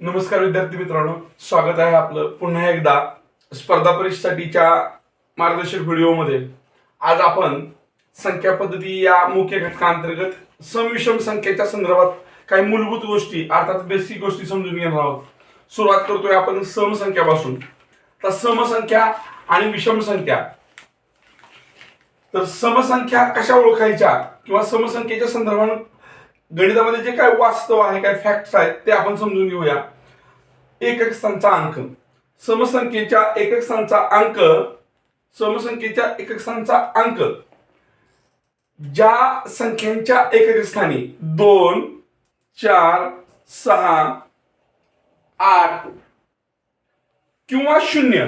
नमस्कार विद्यार्थी मित्रांनो स्वागत आहे आपलं पुन्हा एकदा स्पर्धा परीक्षेसाठीच्या मार्गदर्शक व्हिडिओमध्ये. आज आपण संख्या पद्धती या मुख्य घटकांतर्गत समविषम संख्येच्या संदर्भात काही मूलभूत गोष्टी अर्थात बेसिक गोष्टी समजून घेणार आहोत. सुरुवात करतोय आपण समसंख्यापासून. तर समसंख्या आणि विषम संख्या तर समसंख्या कशा ओळखायच्या किंवा समसंख्येच्या संदर्भात गणितामध्ये जे काय वास्तव आहे काय फॅक्ट्स आहेत ते आपण समजून घेऊया. एकक स्थानचा अंक. समसंख्येच्या एकक स्थानचा अंक समसंख्येच्या एकक स्थानचा अंक. ज्या संख्यांच्या एकक स्थानी दोन चार सहा आठ किंवा शून्य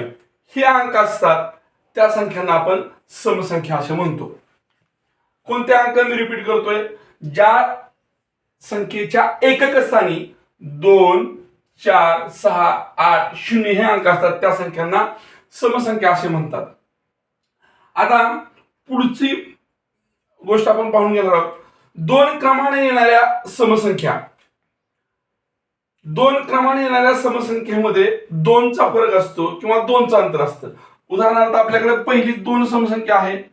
हे अंक असतात त्या संख्यांना आपण समसंख्या असे म्हणतो. कोणते अंक मी रिपीट करतोय? ज्या संख्येच्या एकक स्थानी दोन चार सहा आठ शून्य हे अंक असतात. त्या संख्यांना समसंख्या असे म्हणतात. आता पुढची गोष्ट आपण पाहून घेणार आहोत. दोन क्रमाने येणाऱ्या समसंख्या. दोन क्रमाने येणाऱ्या समसंख्येमध्ये दोनचा फरक असतो किंवा दोनचं अंतर असतं. उदाहरणार्थ आपल्याकडे पहिली दोन समसंख्या आहे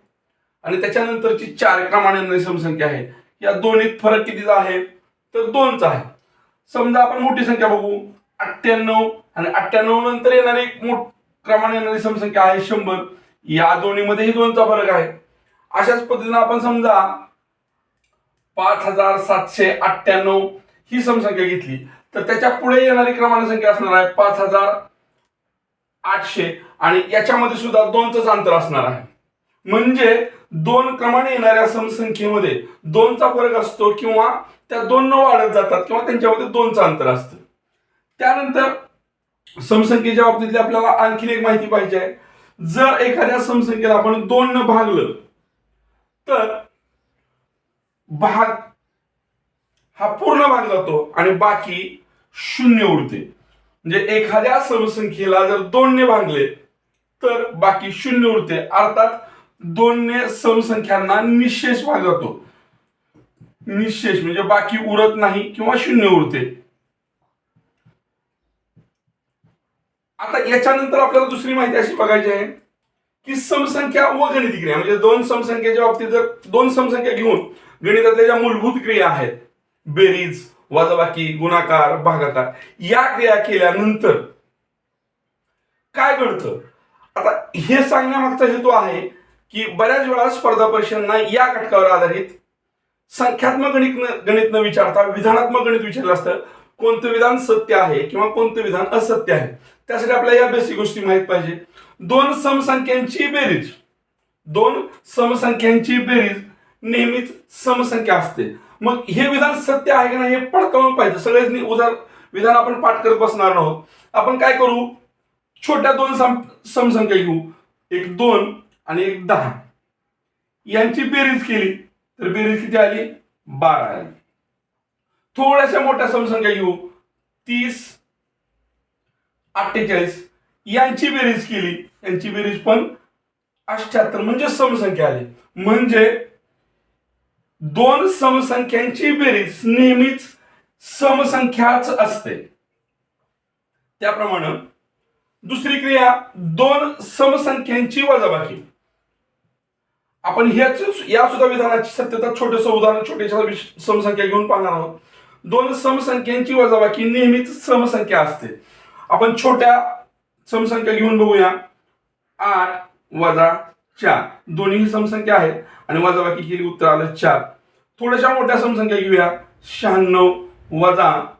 आणि त्याच्यानंतरची चार क्रमाने येणारी समसंख्या आहे. या दोन्हीत फरक कितीचा आहे? तर दोनचा आहे समजा आपण मोठी संख्या बघू. अठ्ठ्याण्णव आणि अठ्ठ्याण्णव नंतर येणारी एक मोठ क्रमाने येणारी समसंख्या आहे शंभर. या दोन्हीमध्येही दोनचा फरक आहे. अशाच पद्धतीने आपण समजा पाच हजार सातशे अठ्ठ्याण्णव ही समसंख्या घेतली. तर त्याच्या पुढे येणारी क्रमाने संख्या असणार आहे पाच हजार आठशे आणि याच्यामध्ये सुद्धा दोनच अंतर असणार आहे. म्हणजे दोन क्रमाने येणाऱ्या समसंख्येमध्ये दोनचा फरक असतो किंवा त्या दोन न वाढत जातात किंवा त्यांच्यामध्ये दोनचं अंतर असतं. त्यानंतर समसंख्येच्या बाबतीतली आपल्याला आणखीन एक माहिती पाहिजे आहे. जर एखाद्या समसंख्येला आपण दोन न भागलं तर भाग हा पूर्ण भाग जातो आणि बाकी शून्य उरते म्हणजे एखाद्या समसंख्येला जर दोनने भागले तर बाकी शून्य उरते अर्थात दोनने समसंख्यांना निशेष भाग जातो. निशेष म्हणजे बाकी उरत नाही किंवा शून्य उरते. आता याच्यानंतर आपल्याला दुसरी माहिती अशी बघायची आहे की समसंख्या व गणिती क्रिया म्हणजे दोन समसंख्याच्या बाबतीत जर दोन समसंख्या घेऊन गणितातल्या ज्या मूलभूत क्रिया आहेत बेरीज वजाबाकी गुणाकार भागाकार या क्रिया केल्यानंतर काय घडतं? आता हे सांगण्यामागचा हेतू आहे की बऱ्याच वेळा स्पर्धा परीक्षांना या घटकावर आधारित संख्यात्मक गणित गणित न विचारता विधानात्मक गणित विचारलं असतं कोणतं विधान सत्य आहे किंवा कोणतं विधान असत्य आहे? त्यासाठी आपल्याला या बेसिक गोष्टी माहीत पाहिजे. दोन समसंख्यांची बेरीज. दोन समसंख्यांची बेरीज नेहमीच समसंख्या असते. मग हे विधान सत्य आहे का नाही हे पडताळून पाहिजे सगळेच उदार विधान आपण पाठ करत बसणार आहोत. आपण काय करू? छोट्या दोन सम समसंख्या घेऊ. एक दोन आणि एक दहा. यांची बेरीज केली. तर बेरीज किती आली? बारा आली. थोड्याशा मोठ्या समसंख्या घेऊ. तीस अठ्ठेचाळीस. यांची बेरीज केली. यांची बेरीज पण अठ्याहत्तर म्हणजे समसंख्या आली. म्हणजे दोन समसंख्यांची बेरीज नेहमीच समसंख्याच असते. त्याप्रमाणे दुसरी क्रिया दोन समसंख्यांची वजाबाकी. आपण ह्याच या सुद्धा विधानाची सत्यता छोटस उदाहरण छोट्याशा समसंख्या घेऊन पाहणार आहोत. दोन समसंख्यांची वजाबाकी नेहमीच समसंख्या असते. आपण छोट्या समसंख्या घेऊन बघूया. आठ वजा चार. दोन्ही समसंख्या आहेत आणि वजाबाकी केली उत्तर आलं चार. थोड्याशा मोठ्या समसंख्या घेऊया. शहाण्णव वजा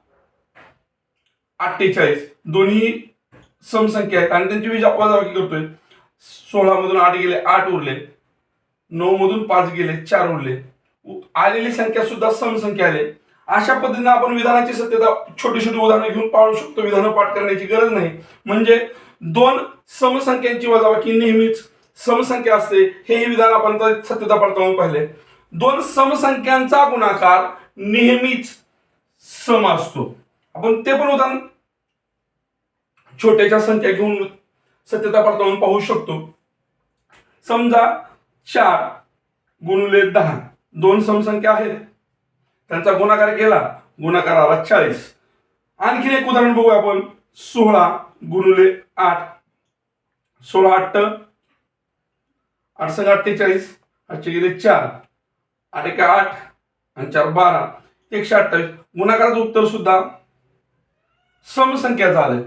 अठ्ठेचाळीस. दोन्ही समसंख्या आहेत आणि त्यांची विजा- वजाबाकी करतोय. सोळा मधून आठ गेले आठ उरले. नऊ मधून पाच गेले चार उरले. आलेली संख्या सुद्धा समसंख्या आले. अशा पद्धतीने आपण विधानाची सत्यता छोटी छोटी उदाहरणं घेऊन पाहू शकतो. विधानं पाठ करण्याची गरज नाही. म्हणजे दोन समसंख्यांची वजाबाकी नेहमीच समसंख्या असते. हेही विधान आपण सत्यता पडताळून पाहिले. दोन समसंख्यांचा गुणाकार नेहमीच सम असतो. आपण ते पण उदाहरण छोट्याच्या संख्या घेऊन सत्यता पडताळून पाहू शकतो. समजा चार गुणुले दहा. दोन समसंख्या आहेत. त्यांचा गुणाकार केला. गुणाकार आला चाळीस. आणखीन एक उदाहरण बघू आपण. सोळा गुणुले आठ. सोळा आठ. आठ संग अठ्ठेचाळीस आठशे गेले चार. आठ एका आठ आणि चार बारा. एकशे अठ्ठावीस. गुणाकाराचं उत्तर सुद्धा समसंख्याचं आलंय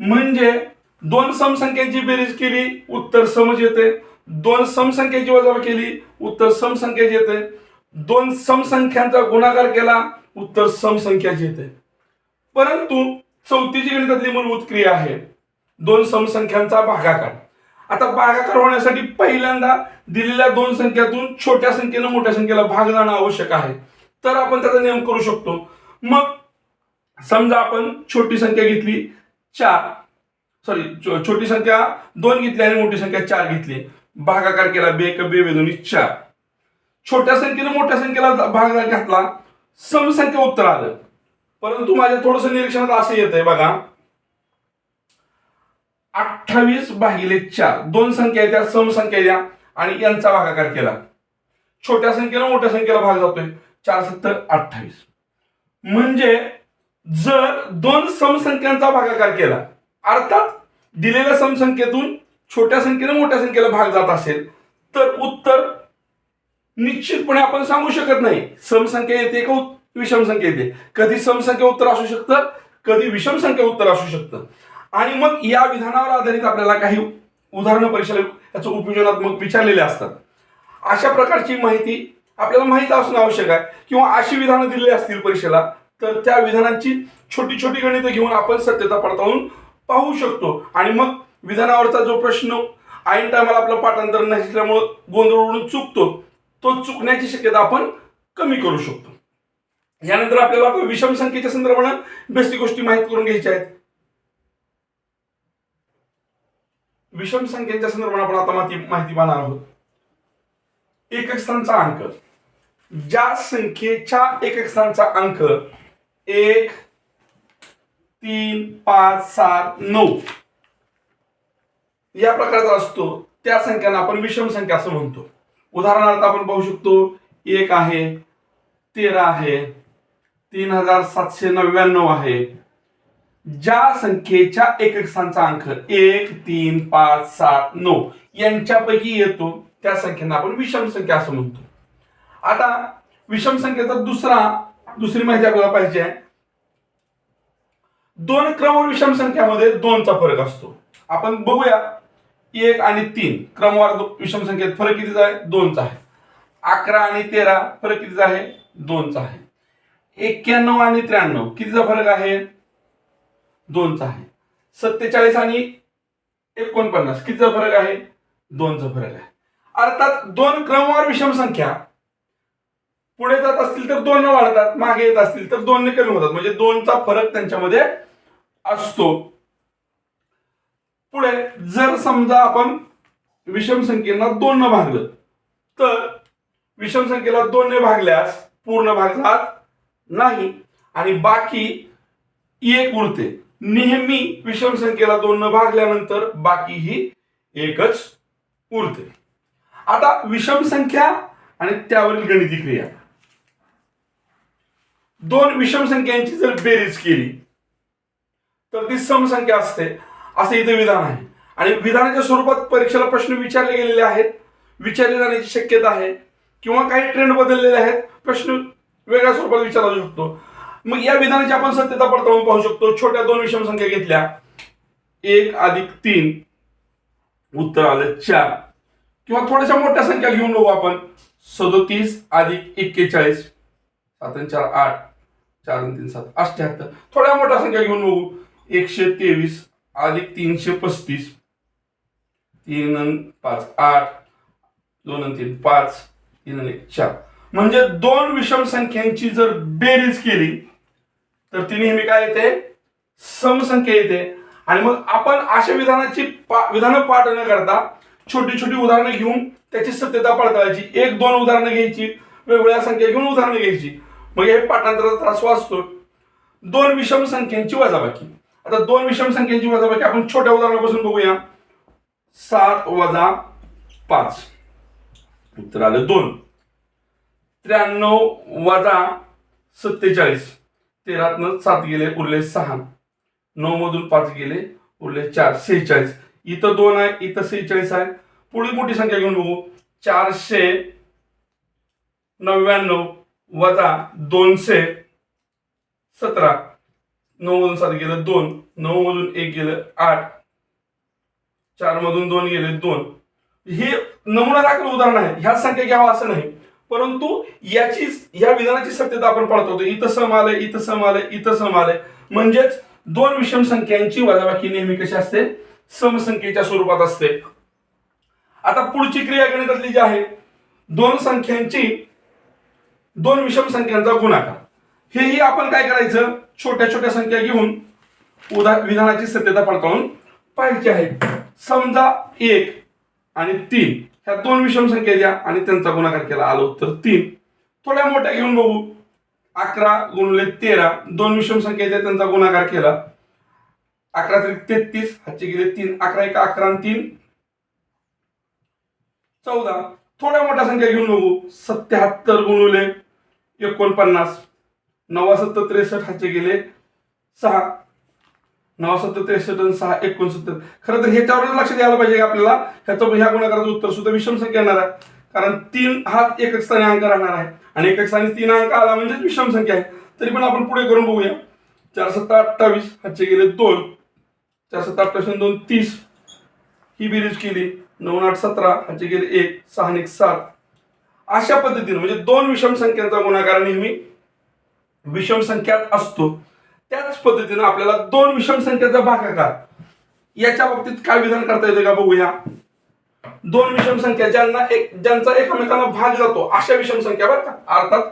म्हणजे दोन समसंख्यांची बेरीज केली उत्तर समज येते. दोन समसंख्याची वजाबाकी केली उत्तर समसंख्याची येते. दोन समसंख्यांचा गुणाकार केला उत्तर समसंख्याची येते. परंतु चौथीची गणितातली मूलभूत क्रिया आहे. दोन समसंख्यांचा भागाकार. आता भागाकार होण्यासाठी पहिल्यांदा दिलेल्या दोन संख्यातून छोट्या संख्येनं मोठ्या संख्येला भाग जाणं आवश्यक आहे. तर आपण त्याचा नियम करू शकतो. मग समजा आपण छोटी संख्या घेतली चार. सॉरी छोटी संख्या दोन घेतली आणि मोठी संख्या चार घेतली. भागाकार केला बे एक बे दोन्ही चार छोट्या संख्येने मोठ्या संख्येला भागाकार घातला. समसंख्या उत्तर आलं. परंतु माझ्या थोडस निरीक्षणात असं येत आहे बघा. अठ्ठावीस भागिले चार. दोन संख्या आहेत त्या समसंख्या द्या. आणि यांचा भागाकार केला. छोट्या संख्येला मोठ्या संख्येला भाग जातोय. चार सत्तर अठ्ठावीस. म्हणजे जर दोन समसंख्यांचा भागाकार केला अर्थात दिलेल्या समसंख्येतून छोट्या संख्येनं मोठ्या संख्येला भाग जात असेल तर उत्तर निश्चितपणे आपण सांगू शकत नाही. समसंख्या येते का विषम संख्या येते. कधी समसंख्या उत्तर असू शकतं कधी विषम संख्या उत्तर असू शकतं. आणि मग या विधानावर आधारित आपल्याला काही उदाहरणं परीक्षेला याचं उपयोजनात्मक विचारलेले असतात. अशा प्रकारची माहिती आपल्याला माहीत असणं आवश्यक आहे. किंवा अशी विधानं दिलेली असतील परीक्षेला तर त्या विधानांची छोटी छोटी गणितं घेऊन आपण सत्यता पडताळून पाहू शकतो. आणि मग विधानावरचा जो प्रश्न ऐन टायमाला आपलं पाठांतर नसल्यामुळं गोंधळ उडून चुकतो तो चुकण्याची शक्यता आपण कमी करू शकतो. यानंतर आपल्याला विषम संख्येच्या संदर्भानं बेसिक गोष्टी माहीत करून घ्यायच्या आहेत. विषम संख्येच्या संदर्भात आपण आता माहिती माहिती पाहणार आहोत. एकक स्थानचा अंक. ज्या संख्येच्या एकक स्थानचा अंक एक तीन पाच सात नऊ. या प्रकारचा असतो. त्या संख्यांना आपण विषम संख्या असं म्हणतो. उदाहरणार्थ आपण पाहू शकतो एक आहे तेरा आहे तीन हजार सातशे नव्याण्णव आहे. ज्या संख्येच्या एकक अंक एक तीन पाच सात नऊ यांच्यापैकी येतो त्या संख्येना आपण विषम संख्या असं म्हणतो. आता विषम संख्येचा दुसरा दुसरी माहिती आपल्याला पाहिजे दोन क्रमवार विषम संख्यामध्ये दोनचा फरक असतो. आपण बघूया. एक आणि तीन. क्रमवार विषम संख्येत फरक कितीचा आहे? दोनचा आहे. अकरा आणि तेरा फरक कितीचा आहे? दोनचा आहे. एक्क्याण्णव आणि त्र्याण्णव कितीचा फरक आहे? दोनचा आहे. सत्तेचाळीस आणि एकोणपन्नास कितीचा फरक आहे? दोनचा फरक आहे. अर्थात दोन क्रमवार विषम संख्या पुढे जात असतील तर दोन वाढतात मागे येत असतील तर दोन कमी होतात. म्हणजे दोनचा फरक त्यांच्यामध्ये असतो. पुढे जर समजा आपण विषम संख्येला दोन न भागलं तर विषम संख्येला दोन ने भागल्यास पूर्ण भागलात नाही. आणि बाकी एक उरते. नेहमी विषम संख्येला दोन न भागल्यानंतर बाकी ही एकच उरते. आता विषम संख्या आणि त्यावरील गणिती क्रिया. दोन विषम संख्यांची जर बेरीज केली तर ती समसंख्या असते. असे इथे विधान आहे. आणि विधानाच्या स्वरूपात परीक्षेला प्रश्न विचारले गेलेले आहेत. विचारले जाण्याची शक्यता आहे. किंवा काही ट्रेंड बदललेले आहेत. प्रश्न वेगळ्या स्वरूपात विचारला जाऊ शकतो मग या विधानाची आपण सत्यता पडताळून पाहू शकतो. छोट्या दोन विषम संख्या घेतल्या. एक अधिक तीन. उत्तर आलं चार. किंवा थोड्याशा मोठ्या संख्या घेऊन बघू आपण. सदोतीस अधिक एक्केचाळीस. सात चार आठ. चार आणि तीन सात. अठ्ठ्याहत्तर थोड्या मोठ्या संख्या घेऊन बघू. एकशे तेवीस. अधिक तीनशे पस्तीस. तीन पाच आठ. दोन तीन पाच. तीन एक चार. म्हणजे दोन विषम संख्यांची जर बेरीज केली तर ती नेहमी काय येते? समसंख्या येते. आणि मग आपण अशा विधानाची पा- विधानं पाठ न करता छोटी छोटी उदाहरणं घेऊन त्याची सत्यता पडताळायची. एक दोन उदाहरणं घ्यायची वेगवेगळ्या संख्या घेऊन उदाहरणं घ्यायची. मग हे पाठांतराचा त्रास वाचतो दोन विषम संख्यांची वजाबाकी. आता दोन विषम वजा वजाबाकी आपण छोट्या उदाहरणापासून बघूया. सात वजा पाच. उत्तर आलं दोन. त्र्याण्णव वजा सत्तेचाळीस. तेरातनं सात गेले उरले सहा. नऊ मधून पाच गेले उरले चार. सेहेचाळीस. इथं दोन आहे इथं सेहेचाळीस आहे. पुढे मोठी संख्या घेऊन बघू. चारशे नव्याण्णव वजा दोनशे सतरा. नऊ मधून सात गेलं दोन. नऊ मधून एक गेलं आठ. चार मधून दोन गेले दोन. हे नमुना दाखल उदाहरण आहे. ह्या संख्या घ्यावा असं नाही. परंतु याची या विधानाची सत्यता आपण पाळत होतो इथं सम आलंय इथं सम आलंय इथं सम आलंय. म्हणजेच दोन विषम संख्यांची वजाबाकी नेहमी कशी असते? समसंख्येच्या स्वरूपात असते. आता पुढची क्रिया गणितातली जी आहे दोन संख्यांची दोन विषम संख्यांचा गुणाकार. हेही आपण काय करायचं? छोट्या छोट्या संख्या घेऊन उदा विधानाची सत्यता पडताळून पाहायची आहे. समजा एक आणि तीन. ह्या दोन विषम संख्या द्या आणि त्यांचा गुणाकार केला. आलो तर तीन. थोड्या मोठ्या घेऊन बघू. अकरा गुणले तेरा. दोन विषम संख्या द्या त्यांचा गुणाकार केला. अकरा तरी तेहतीस. हातचे गेले तीन. अकरा एक अकरा तीन. चौदा. थोड्या मोठ्या संख्या घेऊन बघू. सत्याहत्तर गुणवले एकोणपन्नास. नवासत्तर त्रेसष्ट हाचे गेले. सहा. नवासत्तर त्रेसष्ट आणि सहा एकोणसत्तर. खरं तर ह्याच्यावर लक्ष द्यायला पाहिजे आपल्याला? ह्याचं ह्या गुणाकाराचं उत्तर सुद्धा विषम संख्या येणार आहे. कारण तीन हा एकक स्थानी अंक राहणार आहे. आणि एकक स्थानी तीन अंक आला म्हणजे विषम संख्या आहे. तरी पण आपण पुढे करून बघूया. चार सत्ता अठ्ठावीस हातचे गेले दोन. चार सत्ता अठ्ठावीस दोन तीस. ही बेरीज केली. नऊ आठ सतरा हातचे गेले एक. सहा आणि एक सात. अशा पद्धतीने म्हणजे दोन विषम संख्यांचा गुणाकार नेहमी विषम संख्यात असतो. त्याच पद्धतीनं आपल्याला दोन विषम संख्येचा भागाकार याच्या बाबतीत काय विधान करता येते का बघूया. दोन विषम संख्या ज्यांना एक ज्यांचा एकमेकांना भाग जातो अशा विषम संख्या बरं का? अर्थात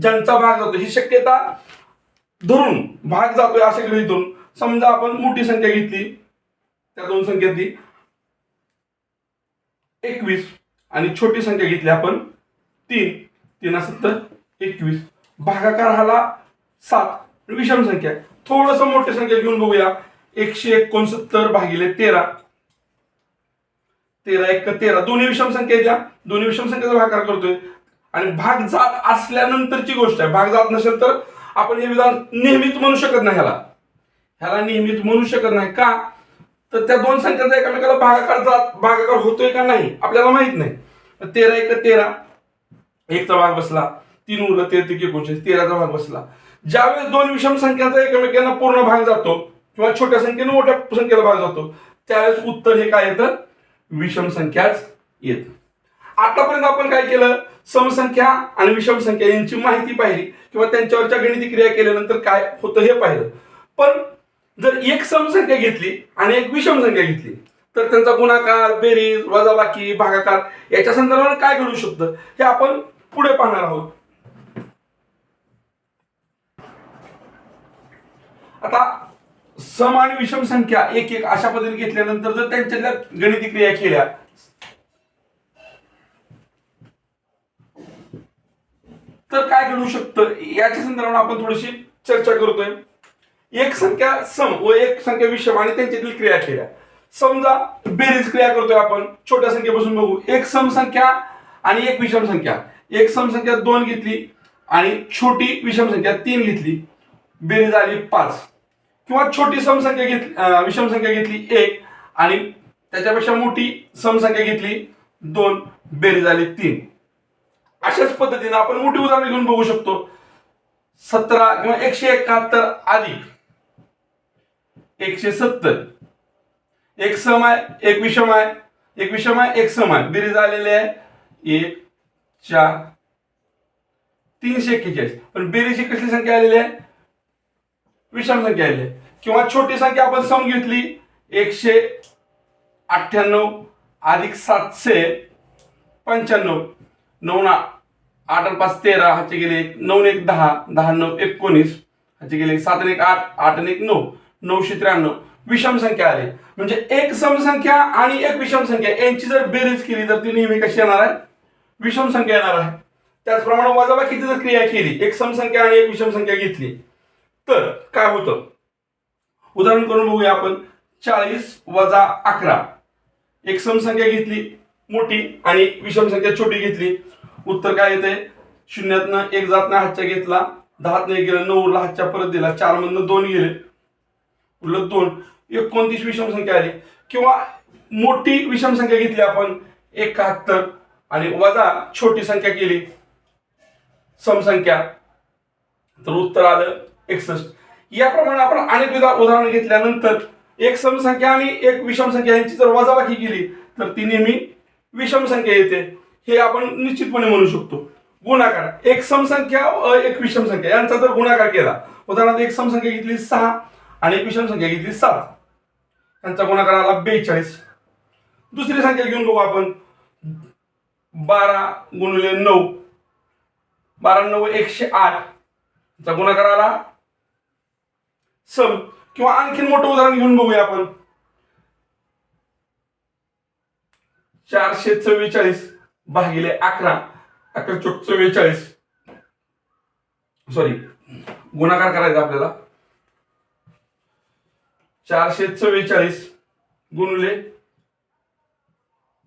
ज्यांचा भाग जातो ही शक्यता धरून भाग जातोय असे गृहीत धरून समजा आपण मोठी संख्या घेतली त्या दोन संख्येतली एकवीस आणि छोटी संख्या घेतली आपण तीन. तीन सत्तर एकवीस. भागाकार हाला सात. म्हणजे विषम संख्या. थोडस मोठी संख्या घेऊन बघूया. एकशे एकोणसत्तर भागिले तेरा. तेरा एक तेरा. दोन्ही विषम संख्या द्या. दोन्ही विषम संख्येचा भागाकार करतोय. आणि भाग जात असल्यानंतरची गोष्ट आहे. भाग जात नसेल तर आपण हे विधान नेहमीच म्हणू शकत नाही ह्याला. ह्याला नेहमीच म्हणू शकत नाही. का? तर त्या दोन संख्यांचा एकामेकाला भागाकार जात भागाकार होतोय का नाही? आपल्याला माहीत नाही. तेरा एक तेरा. एकचा भाग बसला. तीन उरलं तेरा ते एकोणचाळीस तेराचा भाग बसला. ज्यावेळेस दोन विषम संख्यांचा एकमेकांना पूर्ण भाग जातो किंवा छोट्या संख्येने मोठ्या संख्येला भाग जातो त्यावेळेस उत्तर हे काय येतं? विषम संख्याच येत. आतापर्यंत आपण काय केलं? समसंख्या आणि विषम संख्या यांची माहिती पाहिली किंवा त्यांच्यावरच्या गणिती क्रिया केल्यानंतर काय होतं हे पाहिलं. पण जर एक समसंख्या घेतली आणि एक विषम संख्या घेतली तर त्यांचा गुणाकार बेरीज वजाबाकी भागाकार याच्या संदर्भात काय घडू शकतं हे आपण पुढे पाहणार आहोत. आता सम आणि विषम संख्या एक एक अशा पद्धतीने घेतल्यानंतर जर त्यांच्यातल्या गणिती क्रिया केल्या तर काय घडू शकतं? याच्या संदर्भात आपण थोडीशी चर्चा करतोय. एक संख्या सम व एक संख्या विषम आणि त्यांच्यातील क्रिया केल्या. समजा बेरीज क्रिया करतोय आपण छोट्या संख्येपासून बघू. एक सम संख्या आणि एक विषम संख्या. एक सम संख्या दोन घेतली आणि छोटी विषम संख्या तीन घेतली. बेरीज आली पाच. किंवा छोटी समसंख्या घेतली विषम संख्या घेतली एक आणि त्याच्यापेक्षा मोठी समसंख्या घेतली दोन बेरीज आली तीन. अशाच पद्धतीने आपण मोठी उदाहरण घेऊन बघू शकतो. सतरा किंवा एकशे एकाहत्तर अधिक एकशे सत्तर. एक सम आहे एक विषम आहे. एक विषम आहे एक सम आहे. बेरीज आलेले आहे एक चार तीनशे एक्केचाळीस. पण बेरीजची कसली संख्या आलेली आहे? विषम संख्या आलेली आहे. किंवा छोटी संख्या आपण सम घेतली एकशे अठ्ठ्याण्णव अधिक सातशे पंच्याण्णव. नऊ ना आठ आणि पाच तेरा ह्याचे गेले एक नऊ एक दहा दहा नऊ एकोणीस. ह्याचे गेले सात एक आठ आठ आणि एक नऊ नऊशे त्र्याण्णव. विषम संख्या आली. म्हणजे एक समसंख्या आणि एक विषम संख्या यांची जर बेरीज केली तर ती नेहमी कशी येणार आहे? विषम संख्या येणार आहे. त्याचप्रमाणे वजाबाकीची जर क्रिया केली एक समसंख्या आणि एक विषम संख्या घेतली तर काय होतं? उदाहरण करून बघूया आपण. चाळीस वजा अकरा. एक समसंख्या घेतली मोठी आणि विषम संख्या छोटी घेतली. उत्तर काय येते शून्यातनं एक जात हातच्या घेतला दहात नाही गेलं नऊ हातच्या परत दिला चार मधनं दोन गेले. उरलं दोन. एकोणतीस विषम संख्या आली. किंवा मोठी विषम संख्या घेतली आपण एकाहत्तर. आणि वजा छोटी संख्या केली समसंख्या. तर उत्तर आलं एकसष्ट. याप्रमाणे आपण अनेक विधा उदाहरण घेतल्यानंतर एक समसंख्या आणि एक विषम संख्या यांची जर वजाबाकी केली तर ती नेहमी विषम संख्या येते. हे आपण निश्चितपणे म्हणू शकतो. गुणाकार. एक समसंख्या एक विषम संख्या यांचा जर गुणाकार केला उदाहरणार्थ एक समसंख्या घेतली सहा आणि एक विषम संख्या घेतली सात. यांचा गुणाकार आला बेचाळीस. दुसरी संख्या घेऊन बघू आपण. बारा गुणिले नऊ. बारा नऊ एकशे आठ. चा गुणाकार आला सम किंवा आणखीन मोठं उदाहरण घेऊन बघूया आपण. चारशे चव्वेचाळीस भागिले अकरा अकरा चोक चव्वेचाळीस. सॉरी गुणाकार करायचा आपल्याला. चारशे चव्वेचाळीस गुणले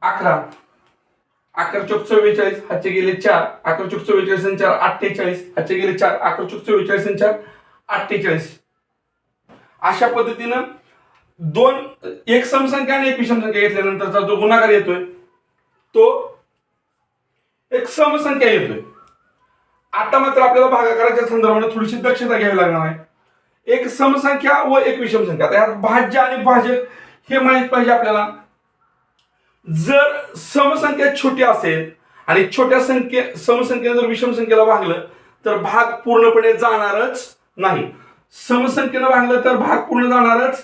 अकरा अकरा चोक चव्वेचाळीस हातचे गेले चार अकरा चोक चव्वेचाळीस आणि चार अठ्ठेचाळीस हातचे गेले चार अकरा चोक चव्वेचाळीस आणि चार अठ्ठेचाळीस. अशा पद्धतीनं दोन एक समसंख्या आणि एक विषम संख्या घेतल्यानंतरचा जो गुणाकार येतोय तो एक समसंख्या येतोय. आता मात्र आपल्याला भागाकाराच्या संदर्भाने थोडीशी दक्षता घ्यावी लागणार आहे. एक समसंख्या व एक विषमसंख्या. यात भाज्य आणि भाजक हे माहीत पाहिजे आपल्याला. जर समसंख्या छोटी असेल आणि छोट्या संख्ये समसंख्येने जर विषम संख्येला भागलं तर भाग पूर्णपणे जाणारच नाही. समसंख्येनं भागलं तर भाग पूर्ण जाणारच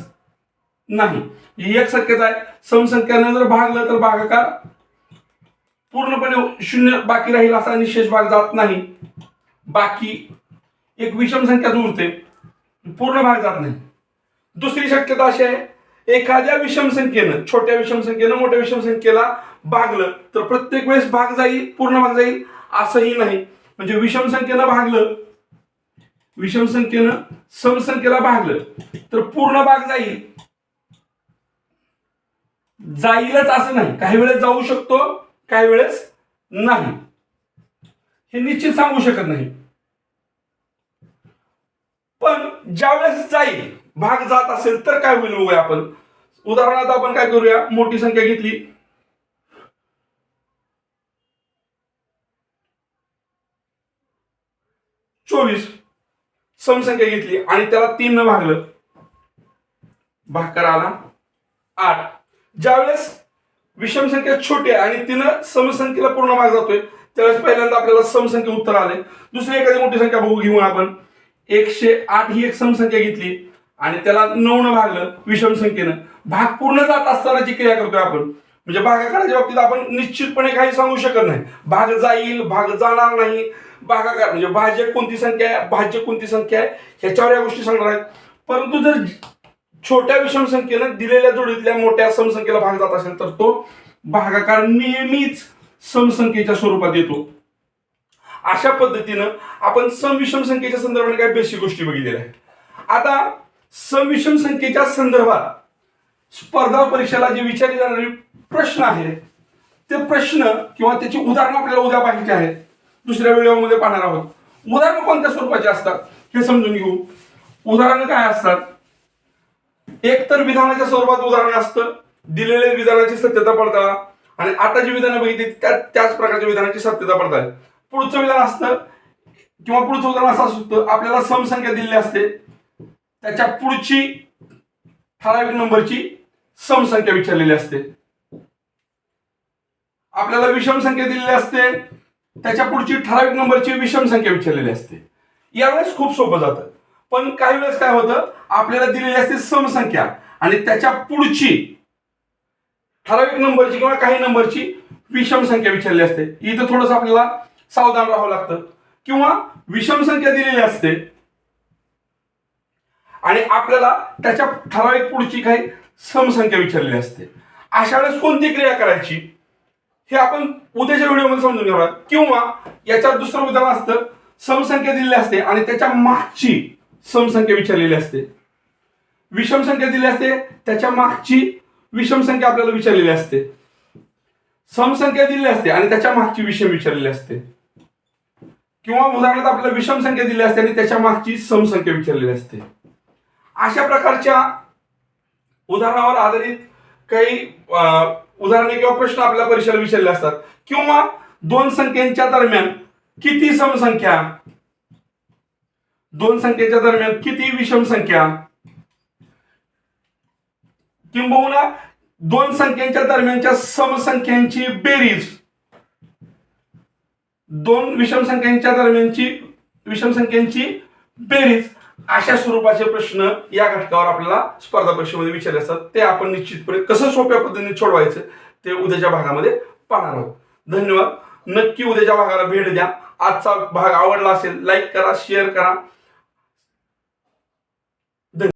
नाही. ही एक शक्यता आहे. समसंख्यानं जर भागलं तर भागाकार पूर्णपणे शून्य बाकी राहील असा निशेष भाग जात नाही. बाकी एक विषम संख्या उरते. पूर्ण भाग जात नाही. दुसरी शक्यता अशी आहे एखाद्या विषम संख्येनं छोट्या विषम संख्येनं मोठ्या विषम संख्येला भागलं तर प्रत्येक वेळेस भाग जाईल पूर्ण भाग जाईल असंही नाही. म्हणजे विषम संख्येनं भागलं विषम संख्येनं समसंख्येला भागलं तर पूर्ण भाग जाईल. जाईलच असं नाही. काही वेळेस जाऊ शकतो काही वेळेस नाही. हे निश्चित सांगू शकत नाही. पण ज्यावेळेस जाईल भाग जात असेल तर काय होईल बघूया आपण. उदाहरणार्थ आपण काय करूया? मोठी संख्या घेतली. चोवीस. समसंख्या घेतली आणि त्याला तीन न भागलं. भाकर आला. आठ. ज्यावेळेस विषम संख्या छोटी आहे आणि तिनं समसंख्येला पूर्ण भाग जातोय त्यावेळेस पहिल्यांदा आपल्याला समसंख्या उत्तर आले. दुसरी एखादी मोठी संख्या बघू घेऊन आपण. एकशे आठ ही एक समसंख्या घेतली आणि त्याला नऊ न भागलं विषम संख्येनं भाग पूर्ण जात असताना जी क्रिया करतोय आपण म्हणजे भागाकाराच्या बाबतीत आपण निश्चितपणे काही सांगू शकत नाही. भाग जाईल भाग जाणार नाही. भागाकार म्हणजे भाज्य कोणती संख्या आहे? भाज्य कोणती संख्या आहे? ह्याच्यावर या गोष्टी सांगणार आहेत. परंतु जर छोट्या विषम संख्येनं दिलेल्या जोडीतल्या मोठ्या समसंख्येला भाग जात असेल तर तो भागाकार नेहमीच समसंख्येच्या स्वरूपात येतो. अशा पद्धतीनं आपण सम संख्येच्या संदर्भाने काही बेसिक गोष्टी बघितलेल्या आहेत. आता सम संख्येच्या संदर्भात स्पर्धा परीक्षेला जे विचारले जाणारे प्रश्न आहेत ते प्रश्न किंवा त्याची उदाहरणं आपल्याला उद्या पाहिजे आहेत. दुसऱ्या व्हिडिओमध्ये पाहणार आहोत. उदाहरणं कोणत्या स्वरूपाचे असतात? हे समजून घेऊ. उदाहरणं काय असतात? एक तर विधानाच्या स्वरूपात उदाहरण असतं. दिलेल्या विधानाची सत्यता पडताळा आणि आता जी विधानं बघितली त्या त्याच प्रकारच्या विधानाची सत्यता पडताळा पुढचं विधान असतं किंवा पुढचं उदाहरण असं असतं आपल्याला समसंख्या दिलेली असते. त्याच्या पुढची ठराविक नंबरची समसंख्या विचारलेली असते. आपल्याला विषम संख्या दिलेली असते. त्याच्या पुढची ठराविक नंबरची विषम संख्या विचारलेली असते. यावेळेस खूप सोपं जातं. पण काही वेळेस काय होतं? आपल्याला दिलेली असते समसंख्या आणि त्याच्या पुढची ठराविक नंबरची किंवा काही नंबरची विषम संख्या विचारली असते. इथं थोडंसं आपल्याला सावधान राहावं लागतं. किंवा विषम संख्या दिलेली असते. आणि आपल्याला त्याच्या ठराविक पुढची काही समसंख्या विचारलेली असते. अशा वेळेस कोणती क्रिया करायची? हे आपण उद्याच्या व्हिडिओमध्ये समजून घेऊया किंवा याच्यात दुसरं उदाहरण असतं समसंख्या दिलेली असते आणि त्याच्या मागची समसंख्या विचारलेली असते. विषम संख्या दिली असते त्याच्या मागची विषम संख्या आपल्याला विचारलेली असते. समसंख्या दिलेली असते आणि त्याच्या मागची विषम विचारलेली असते. किंवा उदाहरणार्थ आपल्याला विषम संख्या दिली असते आणि त्याच्या मागची समसंख्या विचारलेली असते. अशा प्रकारच्या उदाहरणावर आधारित काही अं, उदाहरणे किंवा प्रश्न आपल्या परीक्षेला विचारले असतात. किंवा दोन संख्यांच्या दरम्यान किती समसंख्या? दोन संख्येच्या दरम्यान किती विषम संख्या? किंबहुना दोन संख्यांच्या दरम्यानच्या समसंख्यांची बेरीज. दोन विषम संख्यांच्या दरम्यानची विषम संख्यांची बेरीज. अशा स्वरूपाचे प्रश्न या घटकावर आपल्याला स्पर्धा परीक्षेमध्ये विचारले असतात. ते आपण निश्चितपणे कसं सोप्या पद्धतीने सोडवायचं ते उद्याच्या भागामध्ये पाहणार आहोत. धन्यवाद. नक्की उद्याच्या भागाला भेट द्या. आजचा भाग आवडला असेल लाईक करा शेअर करा.